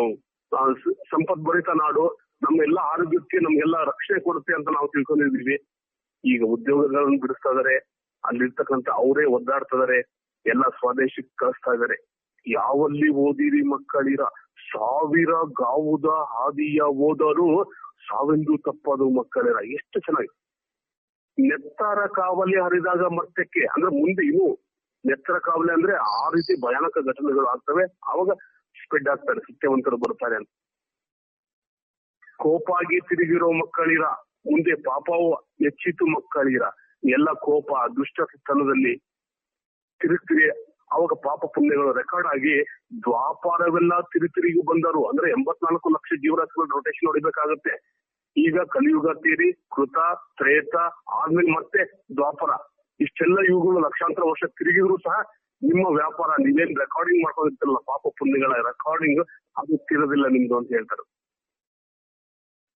ಸಂಪತ್ ಭರಿತ ನಾಡು. ನಮ್ಮೆಲ್ಲ ಆರೋಗ್ಯಕ್ಕೆ, ನಮ್ಗೆಲ್ಲ ರಕ್ಷಣೆ ಕೊಡುತ್ತೆ ಅಂತ ನಾವು ತಿಳ್ಕೊಂಡಿದೀವಿ ಈಗ ಉದ್ಯೋಗಗಳನ್ನು ಬಿಡಿಸ್ತಾ ಇದಾರೆ. ಅಲ್ಲಿರ್ತಕ್ಕಂಥ ಅವರೇ ಒದ್ದಾಡ್ತಾ ಇದಾರೆ. ಎಲ್ಲ ಸ್ವದೇಶಕ್ಕೆ ಕಳಿಸ್ತಾ ಇದಾರೆ. ಯಾವಲ್ಲಿ ಓದಿರಿ ಮಕ್ಕಳಿರ? ಸಾವಿರ ಗಾವುದ ಹಾದಿಯ ಓದರು ಸಾವೆಂದು ತಪ್ಪದು ಮಕ್ಕಳಿರ. ಎಷ್ಟು ಚೆನ್ನಾಗಿ. ನೆತ್ತರ ಕಾವಲಿ ಹರಿದಾಗ ಮರ್ತಕ್ಕೆ, ಅಂದ್ರೆ ಮುಂದೆ ಇವು, ನೆತ್ತರ ಕಾವಲಿ ಅಂದ್ರೆ ಆ ರೀತಿ ಭಯಾನಕ ಘಟನೆಗಳು ಆಗ್ತವೆ. ಅವಾಗ ಸ್ಪ್ರೆಡ್ ಆಗ್ತಾರೆ, ಸತ್ಯವಂತರು ಬರ್ತಾರೆ ಅಂತ. ಕೋಪಾಗಿ ತಿರುಗಿರೋ ಮಕ್ಕಳಿರ, ಮುಂದೆ ಪಾಪವು ಹೆಚ್ಚಿತು ಮಕ್ಕಳಿರ. ಎಲ್ಲ ಕೋಪ, ದುಷ್ಟತನದಲ್ಲಿ ತಿರುಗ್ತಿರಿ ಅವಾಗ ಪಾಪ ಪುಣ್ಯಗಳು ರೆಕಾರ್ಡ್ ಆಗಿ ದ್ವಾಪಾರವೆಲ್ಲ ತಿರುತಿರುಗಿ ಬಂದರು. ಅಂದ್ರೆ ಎಂಬತ್ನಾಲ್ಕು ಲಕ್ಷ ಜೀವರಾಶಿಗಳ ರೊಟೇಷನ್ ಹೊಡಿಬೇಕಾಗುತ್ತೆ ಈಗ ಕಲಿಯುಗ ತೀರಿ, ಕೃತ, ತ್ರೇತ, ಆದ್ಮೇಲೆ ಮತ್ತೆ ದ್ವಾಪರ. ಇಷ್ಟೆಲ್ಲ ಇವುಗಳು ಲಕ್ಷಾಂತರ ವರ್ಷ ತಿರುಗಿದ್ರು ಸಹ ನಿಮ್ಮ ವ್ಯಾಪಾರ, ನೀವೇನ್ ರೆಕಾರ್ಡಿಂಗ್ ಮಾಡ್ಕೊಂಡಿರ್ತಿರಲ್ಲ ಪಾಪ ಪುಣ್ಯಗಳ ರೆಕಾರ್ಡಿಂಗ್ ಅದು ತಿರೋದಿಲ್ಲ ನಿಮ್ದು ಅಂತ ಹೇಳ್ತಾರೆ.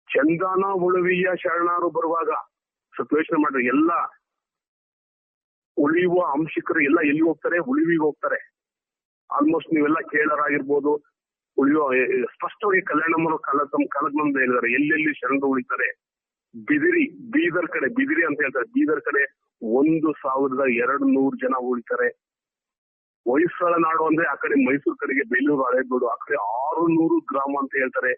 ಚಂದಾನ, ಉಳುವಿಯ ಶರಣರು ಬರುವಾಗ ಸ್ವಲ್ಪ ಮಾಡಿದ್ರೆ ಎಲ್ಲ ಉಳಿಯುವ ಅಂಶಿಕರು ಎಲ್ಲ ಎಲ್ಲಿ ಹೋಗ್ತಾರೆ? ಉಳಿವಿಗೆ ಹೋಗ್ತಾರೆ. ಆಲ್ಮೋಸ್ಟ್ ನೀವೆಲ್ಲ ಕೇಳರಾಗಿರ್ಬೋದು. ಉಳಿಯುವ ಸ್ಪಷ್ಟವಾಗಿ ಕಲ್ಯಾಣ ಮಾಡೋ ಕಾಲ ತಮ್ಮ ಕಾಲದ ಮುಂದೆ ಹೇಳಿದ್ದಾರೆ. ಎಲ್ಲೆಲ್ಲಿ ಶರಣರು ಉಳಿತಾರೆ? ಬಿದಿರಿ, ಬೀದರ್ ಕಡೆ, ಬಿದಿರಿ ಅಂತ ಹೇಳ್ತಾರೆ. ಬೀದರ್ ಕಡೆ ಒಂದು ಸಾವಿರದ ಎರಡು ನೂರು ಜನ ಉಳಿತಾರೆ. ಹೊಯ್ಸಳ ನಾಡು ಅಂದ್ರೆ ಆ ಕಡೆ ಮೈಸೂರು ಕಡೆಗೆ ಬೇಲೂರು ಹಳೇಬೀಡು, ಆ ಕಡೆ ಆರು ನೂರು ಗ್ರಾಮ ಅಂತ ಹೇಳ್ತಾರೆ.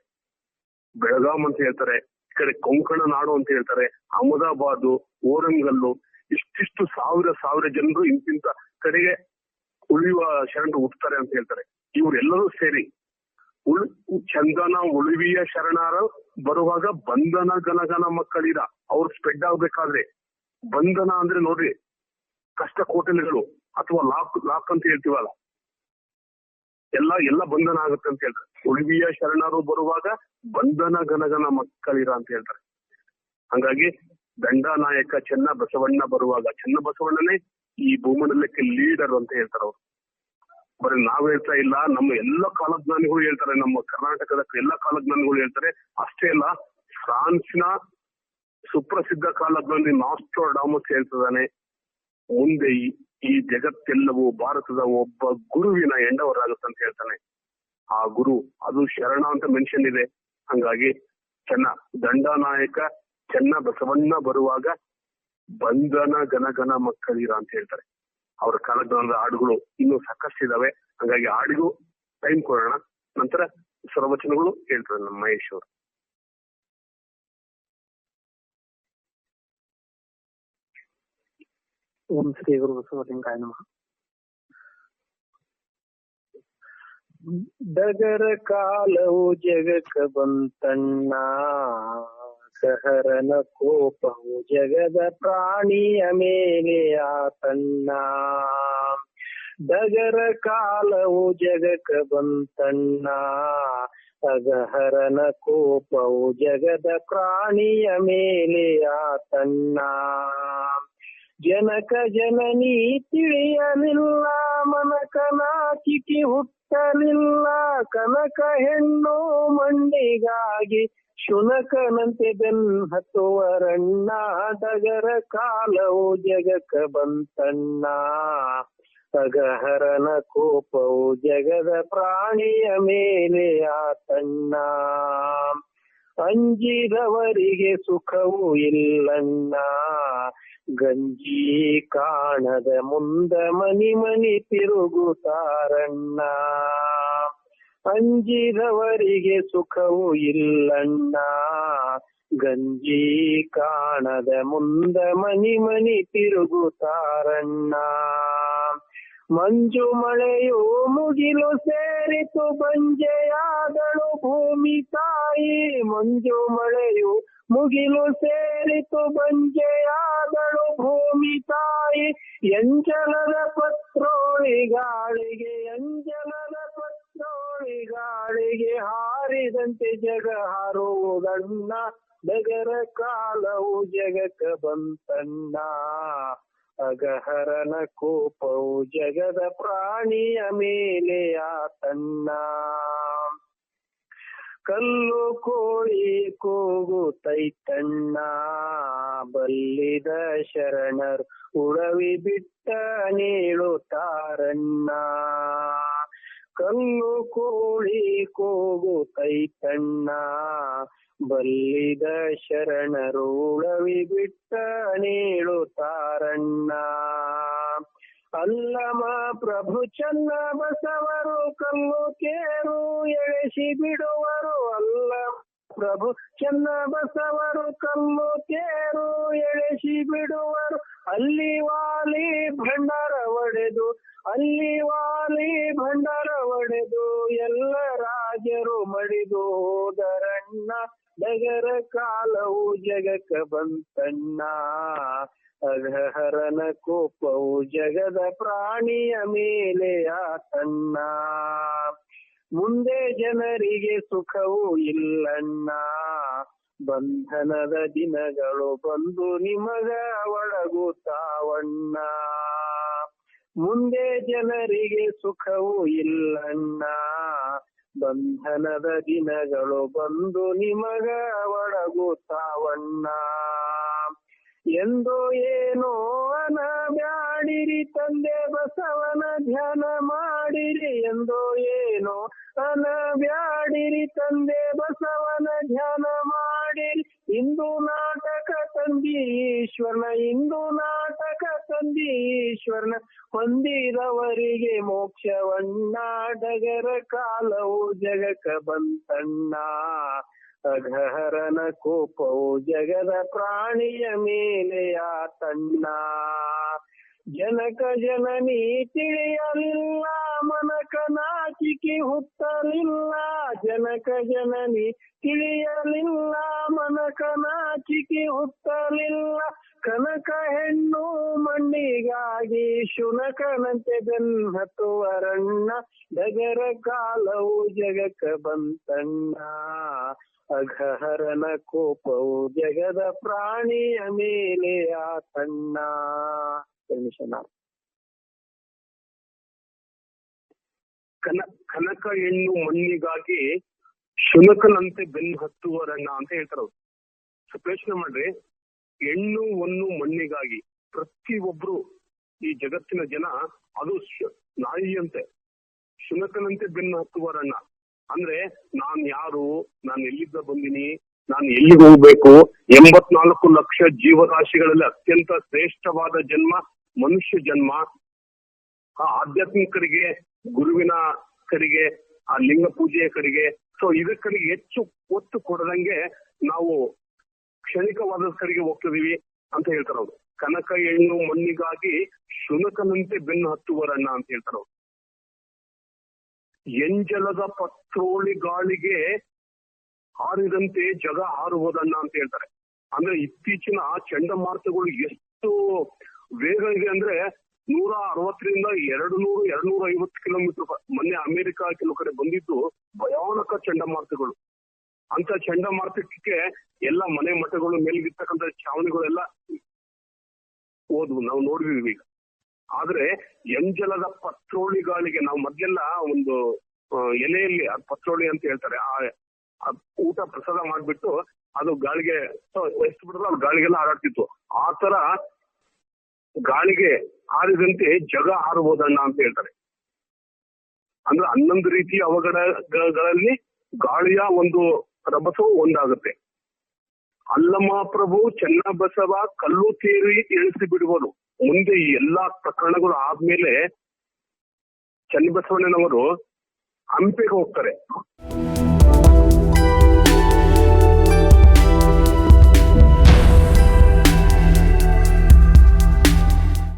ಬೆಳಗಾಂ ಅಂತ ಹೇಳ್ತಾರೆ. ಈ ಕಡೆ ಕೊಂಕಣ ನಾಡು ಅಂತ ಹೇಳ್ತಾರೆ. ಅಹಮದಾಬಾದ್, ಓರಂಗಲ್ಲು ಇಷ್ಟಿಷ್ಟು ಸಾವಿರ ಸಾವಿರ ಜನರು ಇಂತಿಂತ ಕಡೆಗೆ ಉಳಿಯುವ ಶರಣರು ಹುಟ್ಟುತ್ತಾರೆ ಅಂತ ಹೇಳ್ತಾರೆ. ಇವರೆಲ್ಲರೂ ಸೇರಿ ಉಳ್ ಚಂದನ ಉಳಿವಿಯ ಶರಣರ ಬರುವಾಗ ಬಂಧನ ಗನಗನ ಮಕ್ಕಳಿರ ಅವ್ರು ಸ್ಪ್ರೆಡ್ ಆಗ್ಬೇಕಾದ್ರೆ. ಬಂಧನ ಅಂದ್ರೆ ನೋಡ್ರಿ, ಕಷ್ಟ ಕೋಟೆಲ್ಗಳು ಅಥವಾ ಲಾಕ್ ಲಾಕ್ ಅಂತ ಹೇಳ್ತೀವಲ್ಲ. ಎಲ್ಲ ಎಲ್ಲ ಬಂಧನ ಆಗುತ್ತೆ ಅಂತ ಹೇಳ್ತಾರೆ. ಉಳಿವಿಯ ಶರಣರು ಬರುವಾಗ ಬಂಧನ ಗನಗನ ಮಕ್ಕಳಿರ ಅಂತ ಹೇಳ್ತಾರೆ. ಹಂಗಾಗಿ ದಂಡನಾಯಕ ಚೆನ್ನ ಬಸವಣ್ಣ ಬರುವಾಗ, ಚೆನ್ನ ಬಸವಣ್ಣನೇ ಈ ಭೂಮಂಡಲಕ್ಕೆ ಲೀಡರ್ ಅಂತ ಹೇಳ್ತಾರೆ ಅವರು. ಬರೀ ನಾವ್ ಹೇಳ್ತಾ ಇಲ್ಲ, ನಮ್ಮ ಎಲ್ಲ ಕಾಲಜ್ಞಾನಿಗಳು ಹೇಳ್ತಾರೆ, ನಮ್ಮ ಕರ್ನಾಟಕದ ಎಲ್ಲ ಕಾಲಜ್ಞಾನಿಗಳು ಹೇಳ್ತಾರೆ. ಅಷ್ಟೇ ಅಲ್ಲ, ಫ್ರಾನ್ಸ್ನ ಸುಪ್ರಸಿದ್ಧ ಕಾಲಜ್ಞಾನಿ ನಾಸ್ಟ್ರೋಡಾಮಸ್ ಹೇಳ್ತಿದ್ದಾನೆ, ಮುಂದೆ ಈ- ಜಗತ್ತೆಲ್ಲವೂ ಭಾರತದ ಒಬ್ಬ ಗುರುವಿನ ಎಂಡವರಾಗುತ್ತೆ ಅಂತ ಹೇಳ್ತಾನೆ. ಆ ಗುರು, ಅದು ಶರಣ ಅಂತ ಮೆನ್ಷನ್ ಇದೆ. ಹಂಗಾಗಿ ಚೆನ್ನ ದಂಡನಾಯಕ ಚೆನ್ನ ಬಸವಣ್ಣ ಬರುವಾಗ ಬಂಧನ ಗನಗನ ಮಕ್ಕಳಿರ ಅಂತ ಹೇಳ್ತಾರೆ. ಅವರ ಕಾಲಜ್ಞಾನದ ಹಾಡುಗಳು ಇನ್ನೂ ಸಾಕಷ್ಟು ಇದಾವೆ. ಹಂಗಾಗಿ ಹಾಡಿಗೂ ಟೈಮ್ ಕೊಡೋಣ. ನಂತರ ಸ್ವರವಚನಗಳು ಹೇಳ್ತಾರೆ ನಮ್ಮ ಮಹೇಶ್ ಅವರು. ಓಂ ಶ್ರೀ ಗುರು ಬಸವಲಿಂಗಾಯ ನಮಃ. ಡಗರ ಕಾಲವು ಜಗಕ್ಕ ಬಂತಣ್ಣ. ಸಹರನ ಕೋಪವು ಜಗದ ಪ್ರಾಣಿಯ ಮೇಲೆ ಆತಣ್ಣ ಡಗರ ಕಾಲವು ಜಗಕ್ಕ ಬಂತಣ್ಣ ಅಗಹರನ ಕೋಪವು ಜಗದ ಪ್ರಾಣಿಯ ಮೇಲೆ ಆತಣ್ಣ ಜನಕ ಜನನಿ ತಿಳಿಯಲಿಲ್ಲ ಮನಕನ ಕಿಟಿ ಹುಟ್ಟಲಿಲ್ಲ. ಕನಕ ಹೆಣ್ಣು ಮಂಡಿಗಾಗಿ ಶುನಕನಂತೆ ಬೆನ್ ಹತ್ತುವರಣ್ಣ. ಡಗರ ಕಾಲವು ಜಗಕ ಬಂತಣ್ಣ. ಸಗಹರನ ಕೋಪವು ಜಗದ ಪ್ರಾಣಿಯ ಮೇಲೆ ಆತಣ್ಣ. ಅಂಜಿದವರಿಗೆ ಸುಖವೂ ಇಲ್ಲಣ್ಣ. ಗಂಜಿ ಕಾಣದ ಮುಂದ ಮನಿ ಮನಿ ತಿರುಗುತ್ತಾರಣ್ಣ ಅಂಜಿದವರಿಗೆ ಸುಖವು ಇಲ್ಲಣ್ಣ. ಗಂಜಿ ಕಾಣದ ಮುಂದ ಮನಿ ಮನಿ ತಿರುಗುತ್ತಾರಣ್ಣ ಮಂಜು ಮಳೆಯು ಮುಗಿಲು ಸೇರಿತು ಬಂಜೆಯಾದಳು ಭೂಮಿ ತಾಯಿ. ಮಂಜು ಮಳೆಯು ಮುಗಿಲು ಸೇರಿತು ಬಂಜೆಯಾದಳು ಭೂಮಿ ತಾಯಿ. ಎಂಜಲದ ಪತ್ರೋಳಿ ಗಾಳಿಗೆ, ಎಂಜಲದ ಪತ್ರೋಳಿ ಗಾಳಿಗೆ ಹಾರಿದಂತೆ ಜಗ ಹಾರುವುದಣ್ಣ ಬೆಗರ ಕಾಲವು ಜಗಕ್ಕ ಬಂತಣ್ಣ. ಅಗಹರನ ಕೋಪವು ಜಗದ ಪ್ರಾಣಿಯ ಮೇಲೆ ಆತನ್ನ ಕಲ್ಲು ಕೋಳಿ ಕೂಗುತ್ತೈತಣ್ಣ ಬಲ್ಲಿದ ಶರಣರು ಉಳವಿ ಬಿಟ್ಟ ನೀಳುತ್ತಾರಣ್ಣ ಕಲ್ಲು ಕೋಳಿ ಕೂಗುತ್ತೈತಣ್ಣ ಬಲ್ಲಿದ ಶರಣರು ಉಳವಿ ಬಿಟ್ಟ ನೀಳುತ್ತಾರಣ್ಣ ಅಲ್ಲಮ ಪ್ರಭು ಚನ್ನ ಬಸವರು ಕಲ್ಲು ಕೇರು ಎಳೆಸಿ ಬಿಡುವರು ಅಲ್ಲ ಪ್ರಭು ಚನ್ನ ಬಸವರು ಕಲ್ಲು ತೇರು ಎಳೆಸಿ ಬಿಡುವರು. ಅಲ್ಲಿ ವಾಲಿ ಭಂಡಾರ ಒಡೆದು, ಅಲ್ಲಿ ವಾಲಿ ಭಂಡಾರ ಒಡೆದು, ಎಲ್ಲ ರಾಜರು ಮಡಿದು ಹೋದರಣ್ಣ. ನಗರ ಕಾಲವು ಜಗಕ್ಕ ಬಂತಣ್ಣ. ಅಘಹರನ ಕೋಪವು ಜಗದ ಪ್ರಾಣಿಯ ಮೇಲೆ ಆತಣ್ಣ. ಮುಂದೆ ಜನರಿಗೆ ಸುಖವೂ ಇಲ್ಲಣ್ಣ. ಬಂಧನದ ದಿನಗಳು ಬಂದು ನಿಮಗ ಒಳಗುತ್ತಾವಣ್ಣ. ಮುಂದೆ ಜನರಿಗೆ ಸುಖವೂ ಇಲ್ಲಣ್ಣ. ಬಂಧನದ ದಿನಗಳು ಬಂದು ನಿಮಗ ಒಡಗುತ್ತಾವಣ್ಣ ಎಂದು ಏನೋ ಅನಬ್ಯಾಡಿರಿ ತಂದೆ ಬಸವನ ಧ್ಯಾನ ಮಾಡಿರಿ ಎಂದೋ ಏನೋ ಅನಬ್ಯಾಡಿರಿ ತಂದೆ ಬಸವನ ಧ್ಯಾನ ಮಾಡಿರಿ. ಇಂದು ನಾಟಕ ತಂದೀಶ್ವರನ ಇಂದು ನಾಟಕ ತಂದೀಶ್ವರನ ಹೊಂದಿದವರಿಗೆ ಮೋಕ್ಷವಣ್ಣ ಡಗರ ಕಾಲವು ಜಗಕ ಬಂತಣ್ಣ. ಅಘಹರನ ಕೋಪವು ಜಗದ ಪ್ರಾಣಿಯ ಮೇಲೆಯ ಆತಣ್ಣ ಜನಕ ಜನನಿ ತಿಳಿಯಲಿಲ್ಲ ಮನಕ ನಾಚಿಕೆ ಹುಟ್ಟಲಿಲ್ಲ. ಜನಕ ಜನನಿ ತಿಳಿಯಲಿಲ್ಲ ಮನಕ ನಾಚಿಕೆ ಹುಟ್ಟಲಿಲ್ಲ. ಕನಕ ಹೆಣ್ಣು ಮಣ್ಣಿಗಾಗಿ ಶುನಕನಂತೆ ಬೆನ್ನತ್ತುವರಣ್ಣ ಡಗರ ಕಾಲವು ಜಗಕ್ಕ ಬಂತಣ್ಣ. ಅಘಹರನ ಕೋಪವು ಜಗದ ಪ್ರಾಣಿಯ ಮೇಲೆ ಆತಣ್ಣ. ಕನ, ಕನಕ ಹೆಣ್ಣು ಮಣ್ಣಿಗಾಗಿ ಶುನಕನಂತೆ ಬೆನ್ನು ಹತ್ತುವರಣ್ಣ ಅಂತ ಹೇಳ್ತಾರ ಪ್ರಶ್ನೆ ಮಾಡ್ರಿ. ಹೆಣ್ಣು ಒಂದು ಮಣ್ಣಿಗಾಗಿ ಪ್ರತಿಯೊಬ್ರು ಈ ಜಗತ್ತಿನ ಜನ ಅದು ನಾಯಿಯಂತೆ. ಶುನಕನಂತೆ ಬೆನ್ನು ಹತ್ತುವರಣ್ಣ ಅಂದ್ರೆ ನಾನ್ ಯಾರು, ನಾನು ಎಲ್ಲಿದ್ದ ಬಂದಿನಿ, ನಾನು ಎಲ್ಲಿಗೆ ಹೋಗ್ಬೇಕು, ಎಂಬತ್ನಾಲ್ಕು ಲಕ್ಷ ಜೀವರಾಶಿಗಳಲ್ಲಿ ಅತ್ಯಂತ ಶ್ರೇಷ್ಠವಾದ ಜನ್ಮ ಮನುಷ್ಯ ಜನ್ಮ. ಆ ಆಧ್ಯಾತ್ಮಿಕರಿಗೆ, ಗುರುವಿನ ಕಡೆಗೆ ಆ ಲಿಂಗ ಪೂಜೆಯ ಕಡೆಗೆ ಸೊ ಇದಕ್ಕಡೆಗೆ ಕಡೆಗೆ ಹೆಚ್ಚು ಒತ್ತು ಕೊಡದಂಗೆ ನಾವು ಕ್ಷಣಿಕವಾದ ಕಡೆಗೆ ಹೋಗ್ತಿದೀವಿ ಅಂತ ಹೇಳ್ತಾರೆ ಅವರು ಕನಕ ಹೆಣ್ಣು ಮಣ್ಣಿಗಾಗಿ ಶುನಕನಂತೆ ಬೆನ್ನು ಹತ್ತುವರಣ್ಣ ಅಂತ ಹೇಳ್ತಾರೆ ಅವರು ಎಂಜಲದ ಪತ್ರೋಳಿ ಗಾಳಿಗೆ ಹಾರಿದಂತೆ ಜಗ ಹಾರುವುದಣ್ಣ ಅಂತ ಹೇಳ್ತಾರೆ. ಅಂದ್ರೆ ಇತ್ತೀಚಿನ ಚಂಡಮಾರುತಗಳು ಎಷ್ಟು ವೇಗ ಇದೆ ಅಂದ್ರೆ ನೂರ ಅರವತ್ತರಿಂದ ಎರಡು ನೂರು ಎರಡು ನೂರ ಐವತ್ತು ಕಿಲೋಮೀಟರ್ ಮೊನ್ನೆ ಅಮೆರಿಕ ಕೆಲವು ಕಡೆ ಬಂದಿದ್ದು ಭಯಾನಕ ಚಂಡಮಾರುತಗಳು. ಅಂತ ಚಂಡಮಾರುತಕ್ಕೆ ಎಲ್ಲ ಮನೆ ಮಠಗಳು, ಮೇಲ್ಗಿರ್ತಕ್ಕಂಥ ಛಾವಣಿಗಳೆಲ್ಲ ಹೋದ್ವು. ನಾವು ನೋಡಿದೀವಿ ಈಗ. ಆದ್ರೆ ಎಂಜಲದ ಪತ್ರೋಳಿ ಗಾಳಿಗೆ ನಾವು ಮೊದ್ಲೆಲ್ಲ ಒಂದು ಎಲೆಯಲ್ಲಿ, ಆ ಪತ್ರೋಳಿ ಅಂತ ಹೇಳ್ತಾರೆ. ಆ ಊಟ ಪ್ರಸಾದ ಮಾಡ್ಬಿಟ್ಟು ಅದು ಗಾಳಿಗೆ ಎಷ್ಟು ಬಿಡಿದ್ರು ಅದು ಗಾಳಿಗೆಲ್ಲ ಹಾರಾಡ್ತಿತ್ತು. ಆ ತರ ಗಾಳಿಗೆ ಹಾರಿದಂತೆ ಜಗ ಹಾರಬಹುದಣ್ಣ ಅಂತ ಹೇಳ್ತಾರೆ. ಅಂದ್ರೆ ಹನ್ನೊಂದು ರೀತಿಯ ಅವಘಡಗಳಲ್ಲಿ ಗಾಳಿಯ ಒಂದು ರಭಸವು ಒಂದಾಗುತ್ತೆ. ಅಲ್ಲಮ ಪ್ರಭು ಚೆನ್ನಬಸವ ಕಲ್ಲು ತೇರಿ ಇಳಿಸಿ ಬಿಡುವರು ಮುಂದೆ ಈ ಎಲ್ಲಾ ಪ್ರಕರಣಗಳು ಆದ್ಮೇಲೆ ಚನ್ನಬಸವಣ್ಣನವರು ಹಂಪೆಗೆ ಹೋಗ್ತಾರೆ.